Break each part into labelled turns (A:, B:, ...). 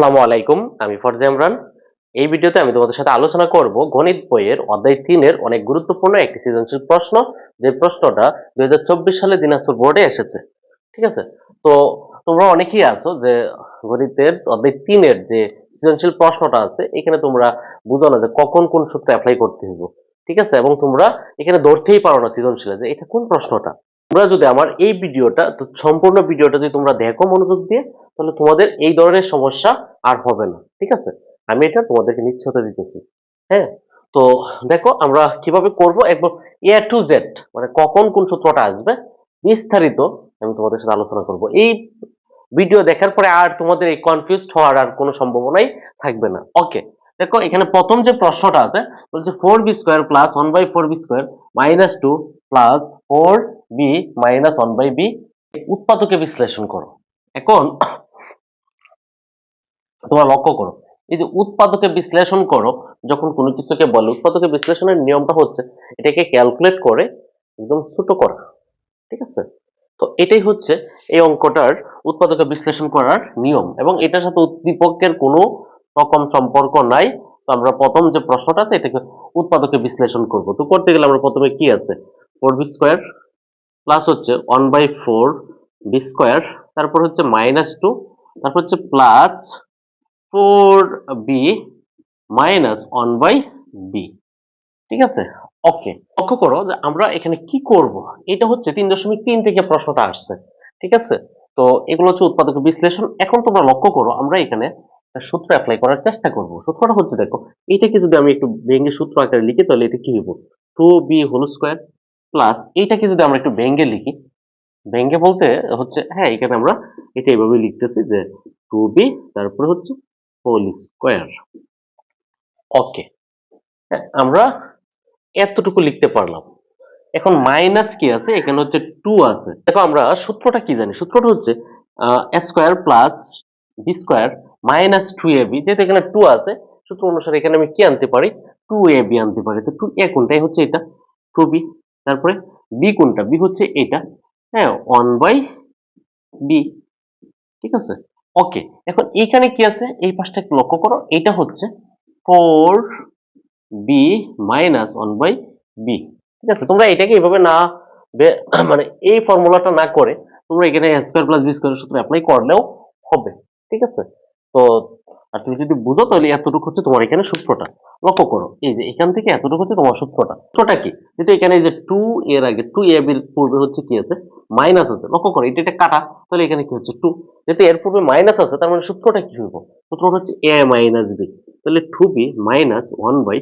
A: আসসালামু আলাইকুম, আমি ফরজা ইমরান। এই ভিডিওতে আমি তোমাদের সাথে আলোচনা করব গণিত বইয়ের অধ্যায় তিনের অনেক গুরুত্বপূর্ণ একটি সৃজনশীল প্রশ্ন, যে প্রশ্নটা দুই হাজার চব্বিশ সালে দিনাজপুর বোর্ডে এসেছে। ঠিক আছে? তো তোমরা অনেকেই আছো যে গণিতের অধ্যায় তিনের যে সৃজনশীল প্রশ্নটা আছে, এখানে তোমরা বুঝো না যে কখন কোন সূত্র অ্যাপ্লাই করতে হবে ঠিক আছে? এবং তোমরা এখানে ধরতেই পারো না সৃজনশীলে যে এটা কোন প্রশ্নটা। তোমরা যদি আমার এই ভিডিওটা, তো সম্পূর্ণ ভিডিওটা যদি তোমরা দেখো মনোযোগ দিয়ে তাহলে তোমাদের এই ধরনের সমস্যা আর হবে না, ঠিক আছে? আমি এটা তোমাদেরকে নিশ্চয়তা দিতেছি হ্যাঁ? তো দেখো আমরা কীভাবে করব? একবার এ টু জেড মানে কখন কোন সূত্রটা আসবে? বিস্তারিত আমি তোমাদের সাথে আলোচনা করব। এই ভিডিও দেখার পরে আর তোমাদের এই কনফিউজড হওয়ার আর কোনো সম্ভাবনাই থাকবে না। ওকে দেখো এখানে প্রথম যে প্রশ্নটা আছে, বলছে four b square plus one by four b square minus two plus four b minus one by b উৎপাদকে বিশ্লেষণ করো। এখন তোমরা লক্ষ্য করো। এই যে উৎপাদকে বিশ্লেষণ করো, যখন কোনো কিছুকে বলে, উৎপাদকে বিশ্লেষণের নিয়মটা হচ্ছে এটাকে ক্যালকুলেট করে একদম ছোট করা, ঠিক আছে? তো এটাই হচ্ছে এই অঙ্কটার উৎপাদকে বিশ্লেষণ করার নিয়ম এবং এটার সাথে উদ্দীপকের কোনো রকম সম্পর্ক নাই। তো আমরা প্রথম যে প্রশ্নটা আছে, এটাকে উৎপাদকে বিশ্লেষণ করব। তো করতে গেলে আমরা প্রথমে কি আছে? ফোর বি স্কোয়ার প্লাস হচ্ছে one by four b square তারপর হচ্ছে মাইনাস টু তারপর হচ্ছে plus four b minus one by b ঠিক আছে? ওকে লক্ষ্য করো যে আমরা এখানে কি করব? এটা হচ্ছে তিন দশমিক তিন থেকে প্রশ্নটা আসছে। ঠিক আছে? তো এগুলো হচ্ছে উৎপাদক বিশ্লেষণ। এখন তোমরা লক্ষ্য করো, আমরা এখানে সূত্র অ্যাপ্লাই করার চেষ্টা করব। সূত্রটা হচ্ছে দেখো এইটাকে যদি আমি একটু ভেঙে সূত্র আকারে লিখি, তাহলে এটা কি হইব? Two b whole square plus এইটাকে যদি আমরা একটু ভেঙে লিখি, ভেঙে বলতে হচ্ছে হ্যাঁ এখানে আমরা এটা এইভাবে লিখতেছি যে টু বি তারপরে হচ্ছে হোল স্কোয়ার। ওকে আমরা এতটুকু লিখতে পারলাম। এখন মাইনাস কি আছে? এখানে হচ্ছে টু আছে। দেখো আমরা সূত্রটা কি জানি? সূত্রটা হচ্ছে square plus b square minus two a b যেহেতু এখানে টু আছে, সূত্র অনুসারে এখানে আমি কি আনতে পারি? টু এ বি আনতে পারি। তো টু এ কোনটাই হচ্ছে এটা? টু বি তারপরে বি কোনটা? বি হচ্ছে এটা। হ্যাঁ ওয়ান বাই বি ঠিক আছে? ওকে এখন এইখানে কি আছে? এই পাশটা একটু লক্ষ্য করো, এটা হচ্ছে four b minus one by b ঠিক আছে, তোমরা এটাকে এইভাবে না মানে এই ফর্মুলাটা না করে তোমরা এখানে স্কোয়ার প্লাস বি স্কোয়ার সূত্র অ্যাপ্লাই করলেও হবে। ঠিক আছে? তো আর তুমি যদি বুঝো তাহলে এতটুকু হচ্ছে তোমার এখানে সূত্রটা। লক্ষ্য করো, এই যে এখান থেকে এতটুকু হচ্ছে তোমার সূত্রটা। সূত্রটা কি? যেহেতু এখানে যে টু এর আগে টু এ বির পূর্বে হচ্ছে কি আছে? মাইনাস আছে। লক্ষ্য করো, এটা এটা কাটা, তাহলে এখানে কি হচ্ছে টু যেহেতু এর পূর্বে মাইনাস আছে, তার মানে সূত্রটা কি হইব? সূত্রটা হচ্ছে এ মাইনাস বি তাহলে two b minus one by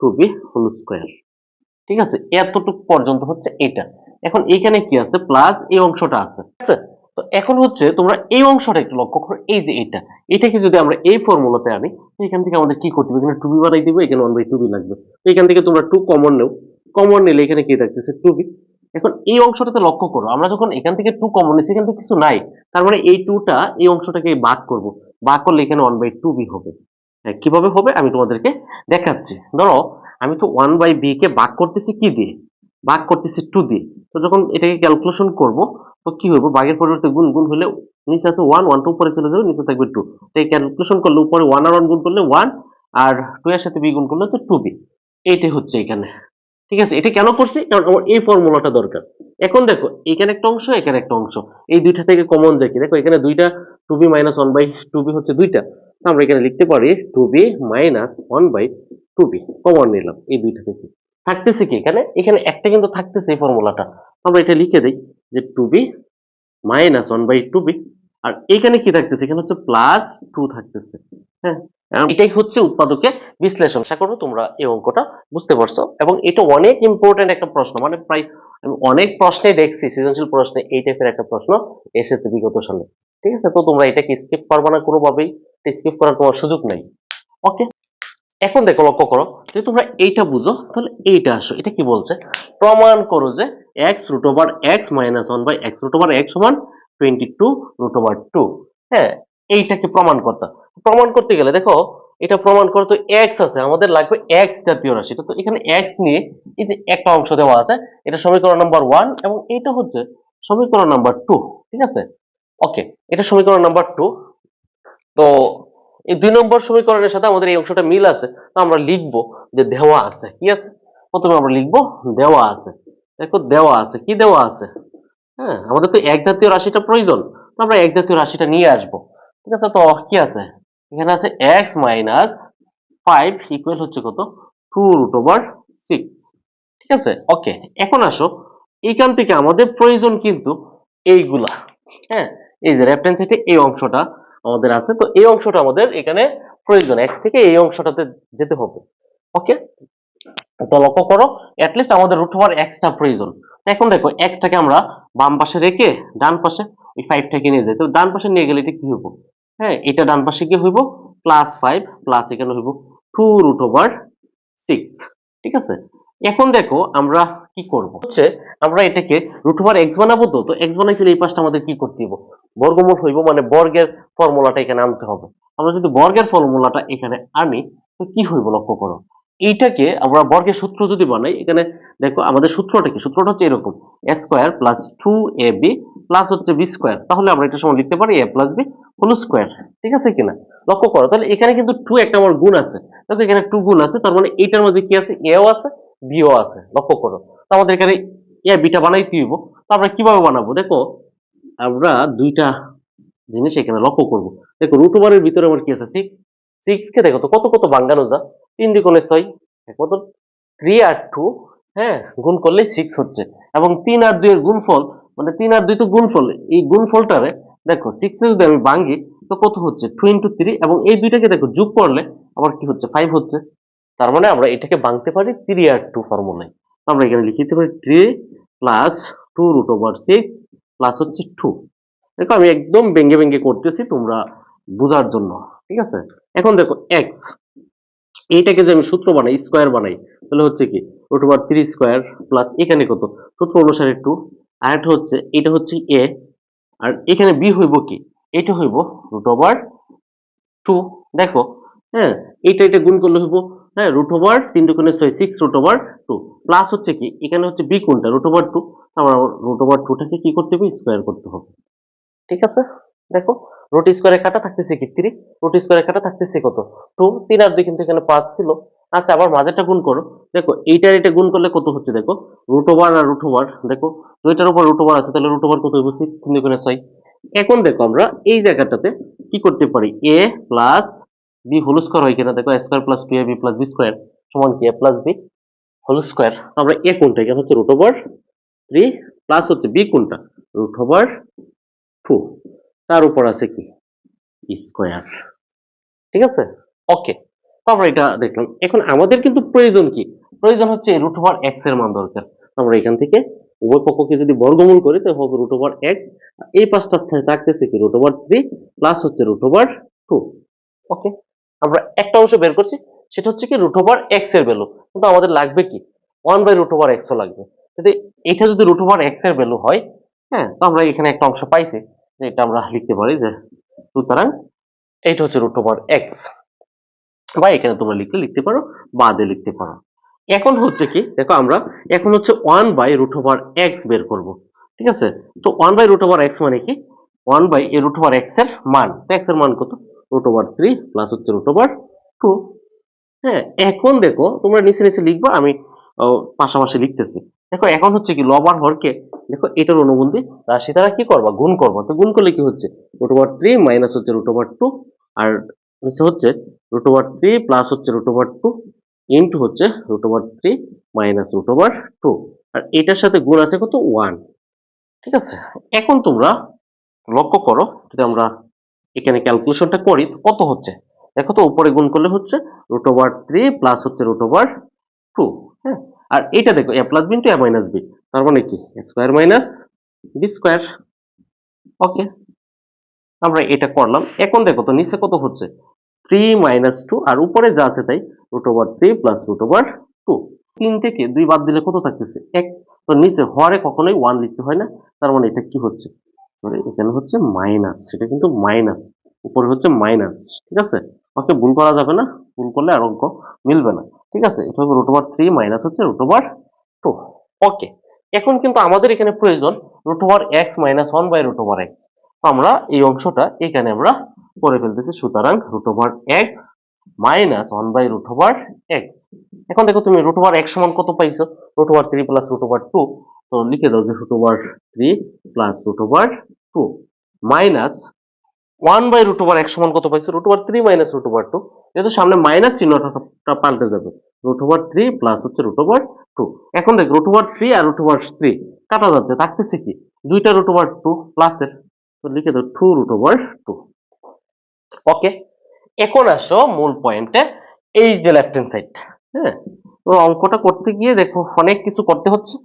A: two b whole square ঠিক আছে? এতটুকু পর্যন্ত হচ্ছে এটা। এখন এখানে কি আছে? প্লাস এই অংশটা আছে। ঠিক আছে? তো এখন হচ্ছে তোমরা এই অংশটা একটু লক্ষ্য করো এই যে এটা। এটাকে যদি আমরা এই ফর্মুলাতে আনি এখান থেকে আমাদের কি করতে হবে? এখানে টু বি বানাই দিব এখানে ওয়ান বাই টু বি লাগবে। তো এখান থেকে তোমরা টু কমন নেও। কমন নিলে এখানে কি থাকতেছে? টু বি এখন এই অংশটাতে লক্ষ্য করো আমরা যখন এখান থেকে টু কমন নিচ্ছি এখান থেকে কিছু নাই। তার মানে এই টুটা এই অংশটাকে ভাগ করব। ভাগ করলে এখানে ওয়ান বাই টু বি হবে। হ্যাঁ, কীভাবে হবে? আমি তোমাদেরকে দেখাচ্ছি। ধরো আমি তো ওয়ান বাই বি কে ভাগ করতেছি কি দিয়ে? ভাগ করতেছি টু দিয়ে। তো যখন এটাকে ক্যালকুলেশন করব তো কি হবে ভাগের পরিবর্তে গুণ গুণ হলে নিচে আছে ওয়ান ওয়ান টু উপরে চলে যাবে, নিচে থাকবে টু তো এই ক্যালকুলেশন করলে উপরে ওয়ান আর ওয়ান গুণ করলে ওয়ান আর টু এর সাথে বি গুণ করলে তো টু বি এইটাই হচ্ছে এখানে। ঠিক আছে? এটা কেন করছি? কারণ আমার এই ফর্মুলাটা দরকার। এখন দেখো, এখানে একটা অংশ, এখানে একটা অংশ। এই দুইটা থেকে কমন যায় কি? দেখো, এখানে দুইটা two b minus one by two b হচ্ছে দুইটা। আমরা এখানে লিখতে পারি two b minus one by two b common নিলাম এই দুইটা থেকে। থাকতেছে কি এখানে? এখানে একটা কিন্তু থাকতেছে এই ফর্মুলাটা আমরা এটা লিখে দিই। যে two b minus one by two b আর এখানে কি থাকতেছে? এখানে হচ্ছে প্লাস টু থাকতেছে। হ্যাঁ? এটাই হচ্ছে উৎপাদকে বিশ্লেষণ। আশা করব তোমরা এই অঙ্কটা বুঝতে পারছ। এবং এটা অনেক ইম্পর্টেন্ট একটা প্রশ্ন। মানে প্রায় আমি অনেক প্রশ্নে দেখছি, সৃজনশীল প্রশ্নে এই টাইপের একটা প্রশ্ন এসেছে বিগত সালে। ঠিক আছে? তো তোমরা এটাকে স্কিপ করবে না কোনোভাবেই। স্কিপ করার তোমার সুযোগ নাই। ওকে এখন দেখো লক্ষ্য করো। যদি তোমরা এইটা বুঝো, তাহলে এইটা আসো। এটা কি বলছে? প্রমাণ করো যে x root over x minus one by x root over x সমান twenty two root over two হ্যাঁ এইটাকে প্রমাণ করতে প্রমাণ করতে গেলে দেখো, এটা প্রমাণ করো তো এক্স আছে, আমাদের লাগবে এক্স জাতীয় রাশি। তো এখানে এক্স নিয়ে এই যে একটা অংশ দেওয়া আছে, এটা সমীকরণ নাম্বার ওয়ান এবং এইটা হচ্ছে সমীকরণ নাম্বার টু ঠিক আছে? ওকে এটা সমীকরণ নাম্বার টু তো এই দুই নম্বর সমীকরণের সাথে আমাদের এই অংশটা মিল আছে, তো আমরা লিখব যে দেওয়া আছে, কি আছে? প্রথমে আমরা লিখব দেওয়া আছে। দেখো দেওয়া আছে। কি দেওয়া আছে? হ্যাঁ আমাদের তো এক জাতীয় রাশিটা প্রয়োজন। তো আমরা এক জাতীয় রাশিটা নিয়ে আসব। ঠিক আছে? তো কি আছে? এখানে আছে এক্স মাইনাস ফাইভ ইকুয়াল হচ্ছে কত? টু রুট ওভার সিক্স ঠিক আছে? ওকে এখন আসো। এইখান থেকে আমাদের প্রয়োজন কিন্তু এইগুলা। হ্যাঁ এই যে লেফট হ্যান্ড এই অংশটা আমাদের আছে। তো এই অংশটা আমাদের এখানে প্রয়োজন। এক্স থেকে এই অংশটাতে যেতে হবে। ওকে তো লক্ষ্য করো অ্যাটলিস্ট আমাদের রুট ওভার এক্সটা প্রয়োজন। এখন দেখো এক্সটাকে আমরা বাম পাশে রেখে ডান পাশে ওই ফাইভটাকে নিয়ে যাই। তো ডান পাশে নিয়ে গেলে এটা কি হইব? হ্যাঁ এটা ডান পাশে কি হইব? প্লাস ফাইভ প্লাস এখানে হইব টু রুট ওভার সিক্স ঠিক আছে? এখন দেখো, আমরা কি করব? হচ্ছে, আমরা এটাকে রুট ওভার এক্স বানাবো তো তো এক্স বানাই এই পাশটা আমাদের কি করতে হবে বর্গমূল হইব মানে বর্গের ফর্মুলাটা এখানে আনতে হবে। আমরা যদি বর্গের ফর্মুলাটা এখানে আনি, তো কি হইব লক্ষ্য করো? এইটাকে আমরা বর্গের সূত্র যদি বানাই, এখানে দেখো আমাদের সূত্রটা কি? সূত্রটা হচ্ছে এরকম a square plus two a b plus হচ্ছে বি স্কোয়ার তাহলে আমরা এটা সময় লিখতে পারি a plus b whole square ঠিক আছে কিনা? লক্ষ্য করো, তাহলে এখানে কিন্তু টু একটা আমার গুণ আছে। দেখো এখানে টু গুণ আছে, তার মানে এইটার মধ্যে কি আছে? এও আছে বিও আছে। লক্ষ্য করো, তো আমাদের এখানে এ বিটা বানাইতে হইব। তো আমরা কীভাবে বানাবো? দেখো, আমরা দুইটা জিনিস এখানে লক্ষ্য করব। দেখো রুট ওভারের ভিতরে আমার কি আছে? সিক্স সিক্স কে দেখো তো কত কত বাঙ্গানো যা তিন দ্বিগুণে ছয় কত থ্রি আর টু হ্যাঁ গুণ করলে সিক্স হচ্ছে। এবং তিন আর দুই দুইয়ের গুণফল মানে তিন আর দুই তো গুণফল, এই গুণফলটারে দেখো সিক্স যদি আমি ভাঙ্গি তো কত হচ্ছে? টু ইন্টু থ্রি এবং এই দুইটাকে দেখো, যোগ করলে আবার কি হচ্ছে? ফাইভ হচ্ছে। তার মানে আমরা এটাকে ভাঙতে পারি থ্রি আর টু ফর্মুলায় আমরা এখানে লিখে দিতে পারি three plus two root over six plus হচ্ছে টু দেখো, আমি একদম ব্যঙ্গে ব্যঙ্গে করতেছি তোমরা বোঝার জন্য। ঠিক আছে? এখন দেখো এক্স এইটাকে যে আমি সূত্র বানাই স্কোয়ার বানাই, তাহলে হচ্ছে কি root over three square plus এখানে কত? সূত্র অনুসারে টু আর একটা হচ্ছে, এটা হচ্ছে এ আর এখানে বি হইব কি? এটা হইব রুট ওভার টু দেখো হ্যাঁ এইটা এটা গুণ করলে হইব হ্যাঁ রুট ওভার তিন দুগুণে ছয় six root over two plus হচ্ছে কি, এখানে হচ্ছে বি কোনটা? রুট ওভার টু আমরা রুট ওভার টুটাকে কি করতে হবে? স্কোয়ার করতে হবে। ঠিক আছে? দেখো রুট স্কোয়ারে কাটা থাকতেছে কি? থ্রি রুট স্কোয়ারে কাটা থাকতেছে কত? টু তিন আর দুই কিন্তু এখানে পাঁচ ছিল। আচ্ছা আবার মাঝেটা গুণ করো। দেখো, এইটার এটা গুণ করলে কত হচ্ছে দেখো? রুট ওভার আর রুট ওভার দেখো? দুইটার উপর রুট ওভার আছে, তাহলে রুট ওভার কত হইব? সিক্স তিন দুগুণে ছয়। এখন দেখো আমরা এই জায়গাটাতে কি করতে পারি? A plus b whole square হয় কিনা? দেখো square plus two a b plus b square সমান কি? A plus b whole square আমরা এ কোনটা? এখানে হচ্ছে রুট ওভার থ্রি প্লাস হচ্ছে বি কোনটা? রুট ওভার টু তার উপর আছে কি? স্কোয়ার ঠিক আছে? ওকে তো আমরা এটা দেখলাম। এখন আমাদের কিন্তু প্রয়োজন কি? প্রয়োজন হচ্ছে রুট ওভার এক্সের মান দরকার। আমরা এখান থেকে উভয় পক্ষকে যদি বর্গমূল করি, তাহলে হবে রুট ওভার এক্স এই পাঁচটা থাকতেছে কি? রুট ওভার থ্রি প্লাস হচ্ছে রুট ওভার টু ওকে আমরা একটা অংশ বের করছি, সেটা হচ্ছে কি রুট ওভার এক্সের ভ্যালু কিন্তু আমাদের লাগবে কি? ওয়ান বাই রুট ওভার এক্সও লাগবে। যদি এটা যদি রুট ওভার এক্সের ভ্যালু হয় হ্যাঁ তো আমরা এখানে একটা অংশ পাইছি। এটা আমরা লিখতে পারি যে সুতরাং এইটা হচ্ছে রুট ওভার এক্স বা এখানে তোমরা লিখতে লিখতে পারো, বাদে লিখতে পারো। এখন হচ্ছে কি, দেখো আমরা এখন হচ্ছে one by root over x বের করব, ঠিক আছে? তো one by root over x মানে কি? One by a root over এক্সের মান। এক্সের মান কত? রুট ওভার থ্রি প্লাস হচ্ছে রুট ওভার টু হ্যাঁ এখন দেখো তোমরা নিচে নিচে লিখবা, আমি পাশাপাশি লিখতেছি। দেখো, এখন হচ্ছে কি লব আর হরকে, দেখো, এটার অনুবন্ধী রাশি দ্বারা কি করবা? গুণ করবা। তো গুণ করলে কি হচ্ছে? রুট ওভার থ্রি মাইনাস হচ্ছে রুট ওভার টু আর নিচে হচ্ছে রুট ওভার থ্রি প্লাস হচ্ছে রুট ওভার টু ইন্টু হচ্ছে root over three minus root over two আর এটার সাথে গুণ আছে কত? ওয়ান ঠিক আছে? এখন তোমরা লক্ষ্য করো, যদি আমরা এখানে ক্যালকুলেশনটা করি কত হচ্ছে? দেখো তো, উপরে গুণ করলে হচ্ছে রুট ওভার থ্রি প্লাস হচ্ছে রুট ওভার টু আর এটা দেখো, a plus b into a minus b তার মানে কি? Square minus b square okay আমরা এটা করলাম, এখন দেখো তো নিচে কত হচ্ছে? থ্রি মাইনাস টু আর উপরে যা আছে তাই root over three plus root over two তিন থেকে দুই বাদ দিলে কত থাকতেছে? এক। তো নিচে হরে কখনোই ওয়ান লিখতে হয় না, তার মানে এটা কি হচ্ছে? সরি এখানে হচ্ছে মাইনাস সেটা কিন্তু মাইনাস উপরে হচ্ছে মাইনাস ঠিক আছে? ওকে ভুল করা যাবে না, ভুল করলে আর অঙ্ক মিলবে না। ঠিক আছে এটা হবে রুট ওভার থ্রি মাইনাস হচ্ছে রুট ওভার টু ওকে এখন কিন্তু আমাদের এখানে প্রয়োজন root over x minus one by root over x আমরা এই অংশটা এখানে আমরা করে ফেলতেছি সুতরাং root over x minus one by root over x এখন দেখো তুমি রুট ওভার এক্স সমান কত পাইছো root over three plus root over two তো লিখে দাও যে root over three plus root over two minus one by root over x সমান কত পাইছো root over three minus root over two যেহেতু সামনে মাইনাস চিহ্নটা পাল্টে যাবে। রুট ওভার থ্রি প্লাস হচ্ছে রুট ওভার টু এখন দেখ রুট ওভার থ্রি আর রুট ওভার থ্রি কাটা যাচ্ছে, থাকতেছে কি? দুইটা রুট ওভার টু প্লাসের তো লিখে দাও two root over two okay এখন আসো মূল পয়েন্টে এই যে লেফট হ্যান্ড সাইড হ্যাঁ? তো অঙ্কটা করতে গিয়ে দেখো অনেক কিছু করতে হচ্ছে।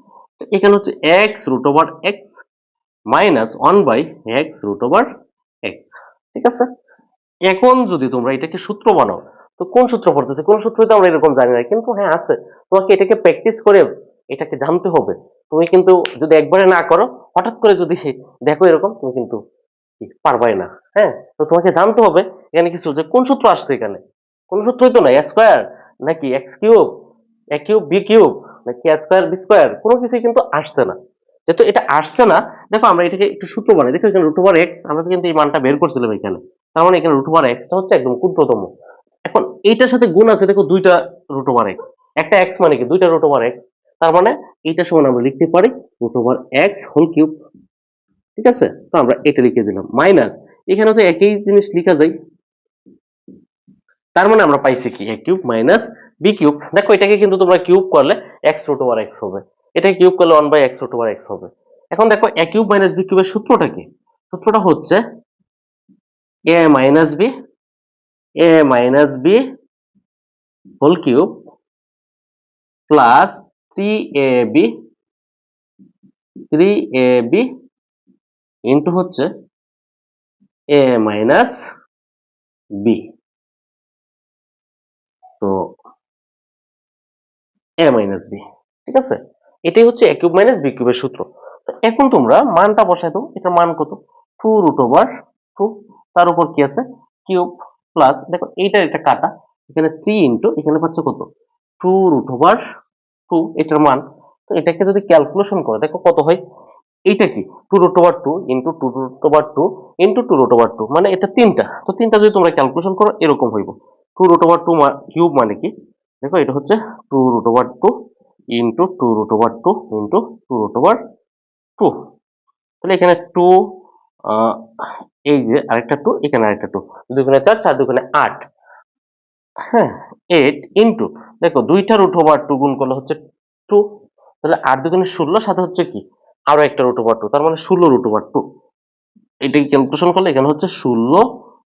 A: এখানে হচ্ছে x root over x minus one by x root over x ঠিক আছে? এখন যদি তোমরা এটাকে সূত্র বানাও, তো কোন সূত্র পড়তেছে? কোন সূত্র তো আমরা এরকম জানি না, কিন্তু হ্যাঁ আছে। তোমাকে এটাকে প্র্যাকটিস করে এটাকে জানতে হবে। তুমি কিন্তু যদি একবারে না করো, হঠাৎ করে যদি দেখো এরকম, তুমি কিন্তু পারবাই না হ্যাঁ? তো তোমাকে জানতে হবে এখানে কিছু যে কোন সূত্র আসছে এখানে? কোন সূত্রই তো নাই স্কোয়ার নাকি x cube a cube b cube নাকি স্কোয়ার বি স্কোয়ার কোনো কিছুই কিন্তু আসছে না। যেহেতু এটা আসছে না, দেখো আমরা এটাকে একটু সূত্র বানাই। দেখো এখানে রুট ওভার এক্স আমরা কিন্তু এই মানটা বের করছিলাম এখানে। তার মানে এখানে রুট ওভার এক্সটা হচ্ছে একদম ক্ষুদ্রতম। এখন এইটার সাথে গুণ আছে, দেখো দুইটা রুট ওভার এক্স একটা এক্স মানে কি? দুইটা রুট ওভার এক্স তার মানে এইটা সমান আমরা লিখতে পারি root over x whole cube ঠিক আছে? তো আমরা এটা লিখে দিলাম। মাইনাস এখানে তো একই জিনিস লেখা যায়। তার মানে আমরা পাইছি কি? A cube minus b cube দেখো, এটাকে কিন্তু তোমরা কিউব করলে এক্স রুট ওভার এক্স হবে। এটা কিউব করলে one by x root over x হবে। এখন দেখো এ কিউব মাইনাস বি কিউবের সূত্রটা কি? সূত্রটা হচ্ছে a b whole cube plus three a b three a b into হচ্ছে এ মাইনাস বি তো এ মাইনাস বি ঠিক আছে? এটাই হচ্ছে এ কিউব মাইনাস বি কিউবের সূত্র। এখন তোমরা মানটা বসাই দাও। এটার মান কত? টু রুট ওভার টু তার উপর কি আছে? কিউব প্লাস, দেখো এইটার এটা কাটা, এখানে থ্রি ইন্টু এখানে পাচ্ছে কত? টু রুট ওভার টু এটার মান। তো এটাকে যদি ক্যালকুলেশন করো, দেখো কত হয়? এইটা কি? Two root over two into two root over two into two root over two মানে এটা তিনটা। তো তিনটা যদি তোমরা ক্যালকুলেশন করো, এরকম হইব। Two root over two cube মানে কি? দেখো এটা হচ্ছে two root over two into two root over two into two root over two তাহলে এখানে টু এই যে আরেকটা টু এখানে আরেকটা টু দুগুণে চার চার দুখানে আট। হ্যাঁ এইট ইন্টু দেখো দুইটা রুট ওভার টু গুণ করলে হচ্ছে টু তাহলে আট দুখানে ষোলো, সাথে হচ্ছে কি? আরও একটা রুট ওভার টু তার মানে ষোলো রুট ওভার টু এটাকে ক্যালকুলেশন করলে এখানে হচ্ছে ষোলো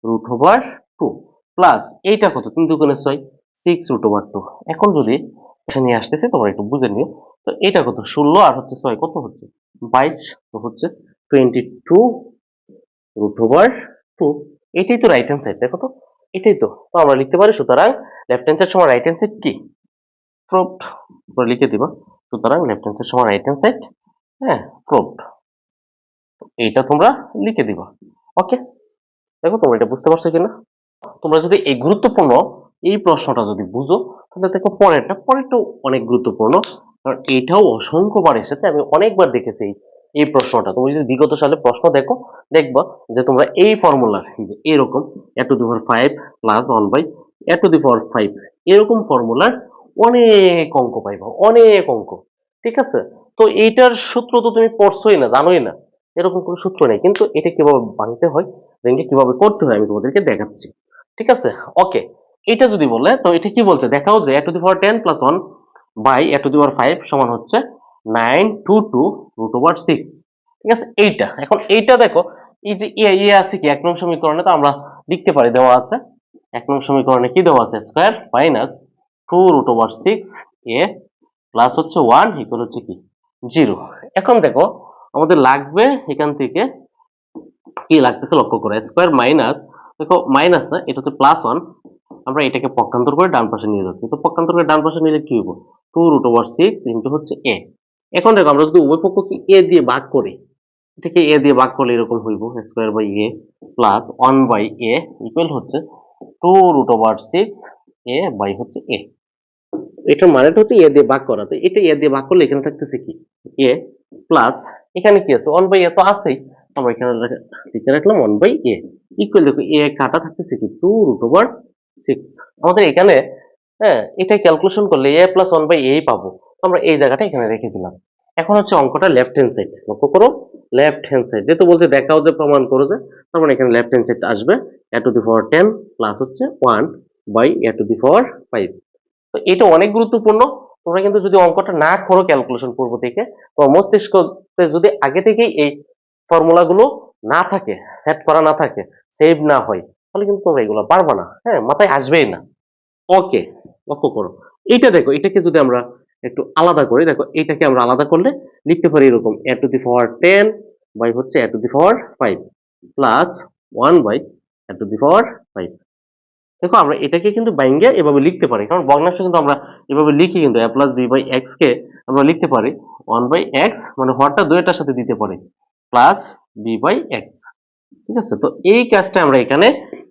A: রুট ওভার টু প্লাস এইটা কত? তিন দুগুণে ছয় সিক্স রুট ওভার টু এখন যদি এটা নিয়ে আসতেছে, তোমরা একটু বুঝে নিও। তো এটা কত? ষোলো আর হচ্ছে ছয়, কত হচ্ছে? বাইশ, তো হচ্ছে twenty two root over two. এটাই তো রাইট হ্যান্ড সাইড দেখো তো। এটাই তো। তো আমরা লিখতে পারি, সুতরাং লেফট হ্যান্ড সাইড সমান রাইট হ্যান্ড সাইড কি? প্রুভড করে লিখে দিবা। সুতরাং লেফট হ্যান্ড সাইড সমান রাইট হ্যান্ড সাইড হ্যাঁ প্রুভড এইটা তোমরা লিখে দিবা। ওকে দেখো, তোমরা এটা বুঝতে পারছ কিনা? তোমরা যদি এই গুরুত্বপূর্ণ এই প্রশ্নটা যদি বুঝো, তাহলে দেখো পরেরটা, পরেরটাও অনেক গুরুত্বপূর্ণ। কারণ এটাও অসংখ্যবার এসেছে, আমি অনেকবার দেখেছি এই প্রশ্নটা। তুমি যদি বিগত সালে প্রশ্ন দেখো, দেখবা যে তোমরা এই ফর্মুলার যে এরকম a to the power five plus one by a to the power five এরকম ফর্মুলার অনেক অঙ্ক পাইবা, অনেক অঙ্ক। ঠিক আছে? তো এইটার সূত্র তো তুমি পড়ছোই না, জানোই না। এরকম কোনো সূত্র নেই। কিন্তু এটা কীভাবে ভাঙতে হয় রেঞ্জে কীভাবে করতে হয় আমি তোমাদেরকে দেখাচ্ছি। ঠিক আছে? ওকে এটা যদি বলে, তো এটা কি বলছে? দেখাও যে a to the power ten plus one by a to the power five সমান হচ্ছে nine two two root over six ঠিক আছে? এইটা। এখন এইটা দেখো, এই যে এ আছে কি? এক নং সমীকরণে তো আমরা লিখতে পারি, দেওয়া আছে। এক নং সমীকরণে কি দেওয়া আছে? Square minus two root over six a plus হচ্ছে ওয়ান ইকুয়াল হচ্ছে কি? জিরো এখন দেখো, আমাদের লাগবে এখান থেকে কি লাগতেছে লক্ষ্য করে? স্কোয়ার মাইনাস দেখো মাইনাস না, এটা হচ্ছে প্লাস ওয়ান আমরা এটাকে পক্ষান্তর করে ডান পাশে নিয়ে যাচ্ছি। তো পক্ষান্তর করে ডান পাশে নিলে কি হইব? Two root over six into হচ্ছে এ এখন দেখো আমরা যদি উভয় পক্ষকে এ দিয়ে ভাগ করি, এটাকে এ দিয়ে ভাগ করলে এরকম হইব square by a plus one by a equal হচ্ছে two root over six a by হচ্ছে এ এটার মানেটা হচ্ছে এ দিয়ে ভাগ করা। তো এটা এ দিয়ে ভাগ করলে এখানে থাকতেছে কি? এ প্লাস এখানে কি আছে? ওয়ান বাই এ তো আছেই। আমরা এখানে লেখা- রাখলাম ওয়ান বাই এ ইকুয়াল দেখো এ কাটা থাকতেছে কি? টু রুট ওভার সিক্স আমাদের এখানে হ্যাঁ এটা ক্যালকুলেশন করলে এ প্লাস ওয়ান বাই এই পাবো। আমরা এই জায়গাটা এখানে রেখে দিলাম। এখন হচ্ছে অঙ্কটা লেফট হ্যান্ড সাইড লক্ষ্য করো লেফট হ্যান্ড সাইড যেহেতু বলছে দেখাও যে, প্রমাণ করো যে, তার মানে এখানে লেফট হ্যান্ড সাইড আসবে a to the power ten plus হচ্ছে one by a to the power five তো এটা অনেক গুরুত্বপূর্ণ, তোমরা কিন্তু যদি অঙ্কটা না করো ক্যালকুলেশন পূর্ব থেকে, তোমার মস্তিষ্কতে যদি আগে থেকেই এই ফর্মুলাগুলো না থাকে সেট করা না থাকে সেভ না হয়, তাহলে কিন্তু তোমরা এগুলো পারবা না। হ্যাঁ মাথায় আসবেই না। ওকে লক্ষ্য করো। এইটা দেখো, এটাকে যদি আমরা একটু আলাদা করি। দেখো, এইটাকে আমরা আলাদা করলে লিখতে পারি এরকম a to the power ten by হচ্ছে a to the power five plus one by a to the power five দেখো, আমরা এটাকে কিন্তু বাইঙ্গে এভাবে লিখতে পারি, কারণ ভগ্নাংশ কিন্তু আমরা এভাবে লিখি কিন্তু a plus b by x কে আমরা লিখতে পারি। ওয়ান বাই এক্স মানে হরটা দুইটার সাথে দিতে পারি প্লাস বি বাই এক্স ঠিক আছে? তো এই কাজটা আমরা এখানে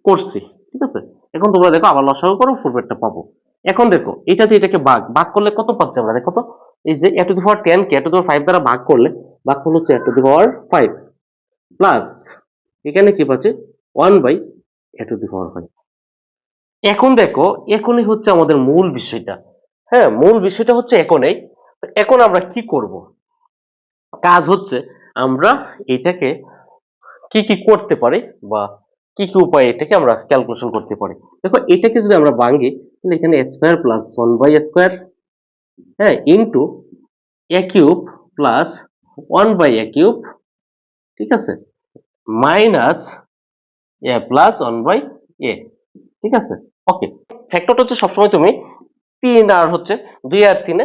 A: করছি, ঠিক আছে? এখন তোমরা দেখো, আবার লসাগু করো ফুরবেটটা পাবো। এখন দেখো, এটা দিয়ে এটাকে ভাগ ভাগ করলে কত পাচ্ছি আমরা? দেখো তো, এই যে a to the power ten K, a to the power five দ্বারা ভাগ করলে ভাগ করলে হচ্ছে a to the power five plus এখানে কি পাচ্ছে? One by a to the power five এখন দেখো, এখনই হচ্ছে আমাদের মূল বিষয়টা। হ্যাঁ মূল বিষয়টা হচ্ছে এখনই। তো এখন আমরা কি করব? কাজ হচ্ছে আমরা এটাকে কি কি করতে পারি বা কি কি উপায়ে এটাকে আমরা ক্যালকুলেশন করতে পারি। দেখো, এটাকে যদি আমরা ভাঙি তাহলে এখানে square plus one by square হ্যাঁ into a plus one by a ঠিক আছে? Minus a plus one by a ঠিক আছে? ওকে ফ্যাক্টরটা হচ্ছে সবসময় তুমি তিন আর হচ্ছে দুই আর তিনে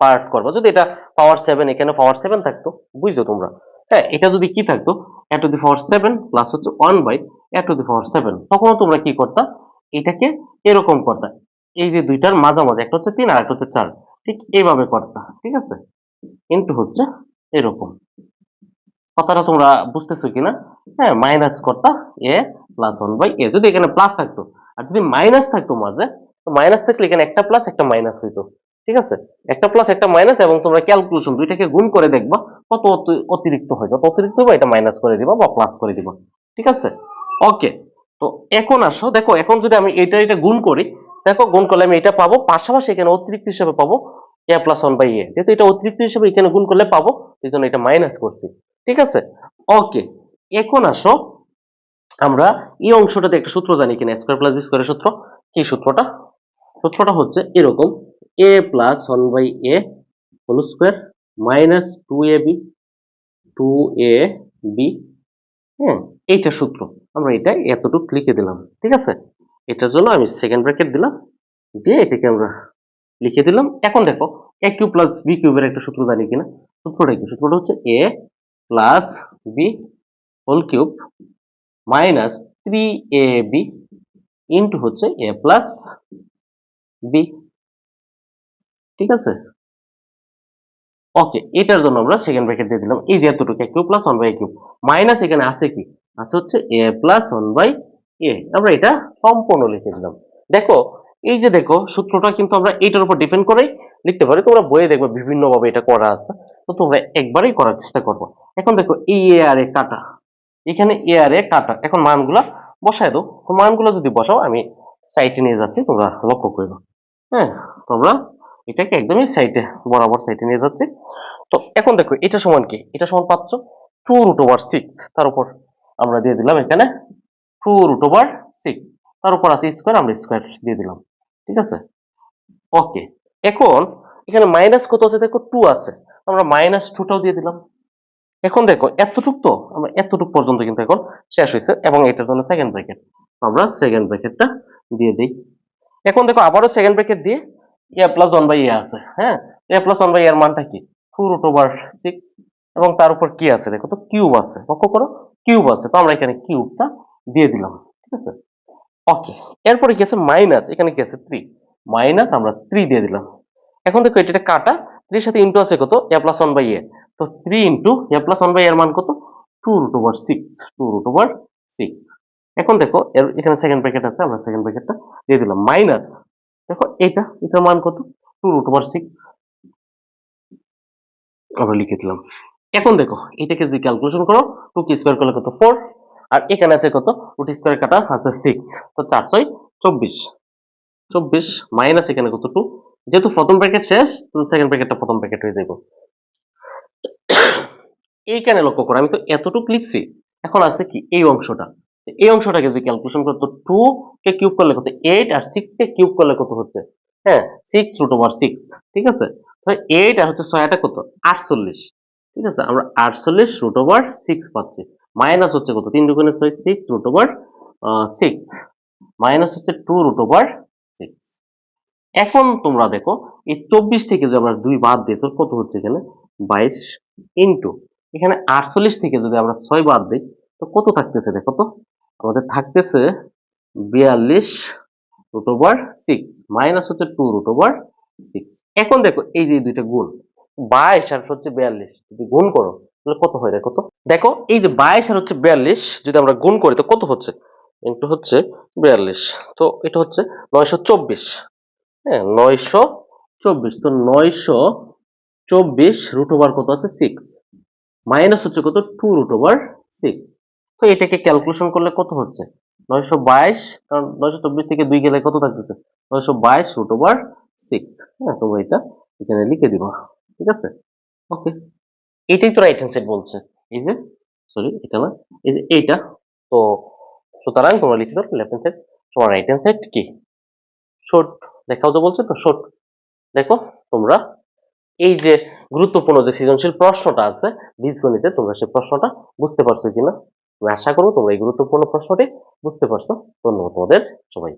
A: পার্ট করবা। যদি এটা পাওয়ার সেভেন এখানে পাওয়ার সেভেন থাকতো, বুঝছ তোমরা? হ্যাঁ এটা যদি কি থাকতো? A to the power seven plus হচ্ছে one by a to the power seven তখনও তোমরা কি করতা? এটাকে এরকম করতা। এই যে দুইটার মাঝামাঝি, একটা হচ্ছে তিন আর একটা হচ্ছে চার, ঠিক এইভাবে করতা ঠিক আছে? কিন্তু হচ্ছে এরকম। কথাটা তোমরা বুঝতেছো কিনা? হ্যাঁ মাইনাস করতা a plus one by a যদি এখানে প্লাস থাকতো, আর যদি মাইনাস থাকতো মাঝে, তো মাইনাস থাকলে এখানে একটা প্লাস একটা মাইনাস হইতো, ঠিক আছে? একটা প্লাস একটা মাইনাস এবং তোমরা ক্যালকুলেশন দুইটাকে গুণ করে দেখবা কত অতিরিক্ত হয়। যত অতিরিক্ত হবে এটা মাইনাস করে দিবা বা প্লাস করে দিবা, ঠিক আছে? ওকে তো এখন আসো, দেখো, এখন যদি আমি এটা এটা গুণ করি দেখো, গুণ করলে আমি এটা পাবো, পাশাপাশি এখানে অতিরিক্ত হিসেবে পাবো a plus one by a যেহেতু এটা অতিরিক্ত হিসেবে এখানে গুণ করলে পাবো, এই জন্য এটা মাইনাস করছি। ঠিক আছে? ওকে এখন আসো, আমরা এই অংশটাতে একটা সূত্র জানি কিনা স্কোয়ার প্লাস বি স্কোয়ারের সূত্র। কি সূত্রটা? সূত্রটা হচ্ছে এরকম a plus one by a whole square minus two a b two a b হ্যাঁ এইটা সূত্র। আমরা এটা এতটুকু লিখে দিলাম। ঠিক আছে? এটার জন্য আমি সেকেন্ড ব্র্যাকেট দিলাম, দিয়ে এটাকে আমরা লিখে দিলাম। এখন দেখো এ কিউ প্লাস বি কিউবের একটা সূত্র জানি কিনা? সূত্রটা কি? সূত্রটা হচ্ছে a plus b whole cube minus three a b into হচ্ছে এ প্লাস বি ঠিক আছে? ওকে এটার জন্য আমরা সেকেন্ড ব্র্যাকেট দিয়ে দিলাম। এই যে এতটুকু cube plus one by cube minus এখানে আছে কি? আছে হচ্ছে a plus one by a, আমরা এটা সম্পূর্ণ লিখে দিলাম। দেখো, এই যে দেখো, সূত্রটা কিন্তু আমরা এটার উপর ডিপেন্ড করেই লিখতে পারি। তোমরা বইয়ে দেখবে বিভিন্ন ভাবে এটা করা আছে। তো তোমরা একবারই করার চেষ্টা করব। এখন দেখো, এই এ আর এ কাটা। এখানে এ আর এ কাটা। এখন মানগুলা বসায় দাও। তো মানগুলো যদি বসাও, আমি সাইটে নিয়ে যাচ্ছি, তোমরা লক্ষ্য করবে। হ্যাঁ তোমরা এটাকে একদমই সাইডে বরাবর সাইডে নিয়ে যাচ্ছি। তো এখন দেখো, এটা সমান কি? এটা সমান পাচ্ছ টু রুট ওভার সিক্স তার উপর আমরা দিয়ে দিলাম এখানে টু রুট ওভার সিক্স তার উপর আছে স্কোয়ার আমরা স্কোয়ার দিয়ে দিলাম। ঠিক আছে? ওকে এখন, এখানে মাইনাস কত আছে? দেখো টু আছে। আমরা মাইনাস টুটাও দিয়ে দিলাম। এখন দেখো, এতটুক তো, আমরা এতটুক পর্যন্ত কিন্তু এখন শেষ হয়েছে, এবং এটার জন্য সেকেন্ড ব্র্যাকেট আমরা সেকেন্ড ব্র্যাকেটটা দিয়ে দিই। এখন দেখো, আবারও সেকেন্ড ব্র্যাকেট দিয়ে a plus one by a আছে হ্যাঁ? এ প্লাস ওয়ান বাই এর মানটা কি? টু রুট ওভার সিক্স এবং তার উপর কি আছে? দেখো তো কিউব আছে। লক্ষ্য করো কিউব আছে। তো আমরা এখানে কিউবটা দিয়ে দিলাম, ঠিক আছে? ওকে এরপরে কি আছে মাইনাস এখানে কি আছে থ্রি মাইনাস আমরা থ্রি দিয়ে দিলাম। এখন দেখো, এটা কাটা থ্রির সাথে ইন্টু আছে কত? A plus one by a তো three into a plus one by এর মান কত? Two root over six two root over six এখন দেখো, এর এখানে সেকেন্ড ব্র্যাকেট আছে, আমরা সেকেন্ড ব্র্যাকেটটা দিয়ে দিলাম। মাইনাস দেখো, এটা, এটার মান কত? টু রুট ওভার সিক্স আমরা লিখে দিলাম। এখন দেখো, এটাকে যদি ক্যালকুলেশন করো টু কি স্কোয়ার করলে কত? ফোর আর এখানে আছে কত? রুট স্কোয়ার কাটা আছে সিক্স তো চার ছয় চব্বিশ। চব্বিশ মাইনাস এখানে কত? টু যেহেতু প্রথম ব্র্যাকেট শেষ সেকেন্ড ব্র্যাকেটটা প্রথম ব্র্যাকেট হয়ে যাবে এইখানে লক্ষ্য করো, আমি তো এতটুকু লিখছি, এখন আছে কি? এই অংশটা। এই অংশটাকে যদি ক্যালকুলেশন করতো টু কে কিউব করলে কত? এইট আর সিক্স কে কিউব করলে কত হচ্ছে? হ্যাঁ সিক্স রুট ওভার সিক্স ঠিক আছে? তাহলে এইট আর হচ্ছে ছয়টা কত? আটচল্লিশ, ঠিক আছে? আমরা আটচল্লিশ রুট ওভার সিক্স পাচ্ছি। মাইনাস হচ্ছে কত? তিন দুগুণে ছয় six root over six minus হচ্ছে টু রুট ওভার সিক্স এখন তোমরা দেখো, এই চব্বিশ থেকে যদি আমরা দুই বাদ দিই তো কত হচ্ছে এখানে? বাইশ ইন্টু এখানে আটচল্লিশ থেকে যদি আমরা ছয় বাদ দিই, তো কত থাকতেছে দেখো তো? আমাদের থাকতেছে বিয়াল্লিশ রুট ওভার সিক্স মাইনাস হচ্ছে টু রুট ওভার সিক্স এখন দেখো, এই যে দুইটা গুণ, বাইশ আর হচ্ছে বিয়াল্লিশ, যদি গুণ করো কত হয়? দেখো তো। দেখো, এই যে বাইশ আর হচ্ছে বিয়াল্লিশ যদি আমরা গুণ করি, তো কত হচ্ছে? ইন্টু হচ্ছে বিয়াল্লিশ। তো এটা হচ্ছে নয়শো চব্বিশ। হ্যাঁ নয়শো চব্বিশ। তো নয়শো চব্বিশ রুট ওভার কত আছে? সিক্স মাইনাস হচ্ছে কত? টু রুট ওভার সিক্স তো এটাকে ক্যালকুলেশন করলে কত হচ্ছে? নয়শো বাইশ, কারণ নয়শো চব্বিশ থেকে দুই গেলে কত থাকতেছে? নয়শো বাইশ রুট ওভার সিক্স হ্যাঁ তোমরা এটা এখানে লিখে দিবা। ঠিক আছে? ওকে এটাই তো রাইট হ্যান্ড সাইড বলছে। এই যে সরি এটা না, এই যে এইটা, তো সুতরাং তোমরা লিখে দাও লেফট হ্যান্ড সাইড তোমার রাইট হ্যান্ড সাইড কি? শর্ট দেখাও তো বলছে তো শর্ট দেখো, তোমরা এই যে গুরুত্বপূর্ণ যে সৃজনশীল প্রশ্নটা আছে, বীজগণিতে তোমরা সেই প্রশ্নটা বুঝতে পারছ কিনা? আমি আশা করব তোমরা এই গুরুত্বপূর্ণ প্রশ্নটি বুঝতে পারছ। ধন্যবাদ তোমাদের সবাই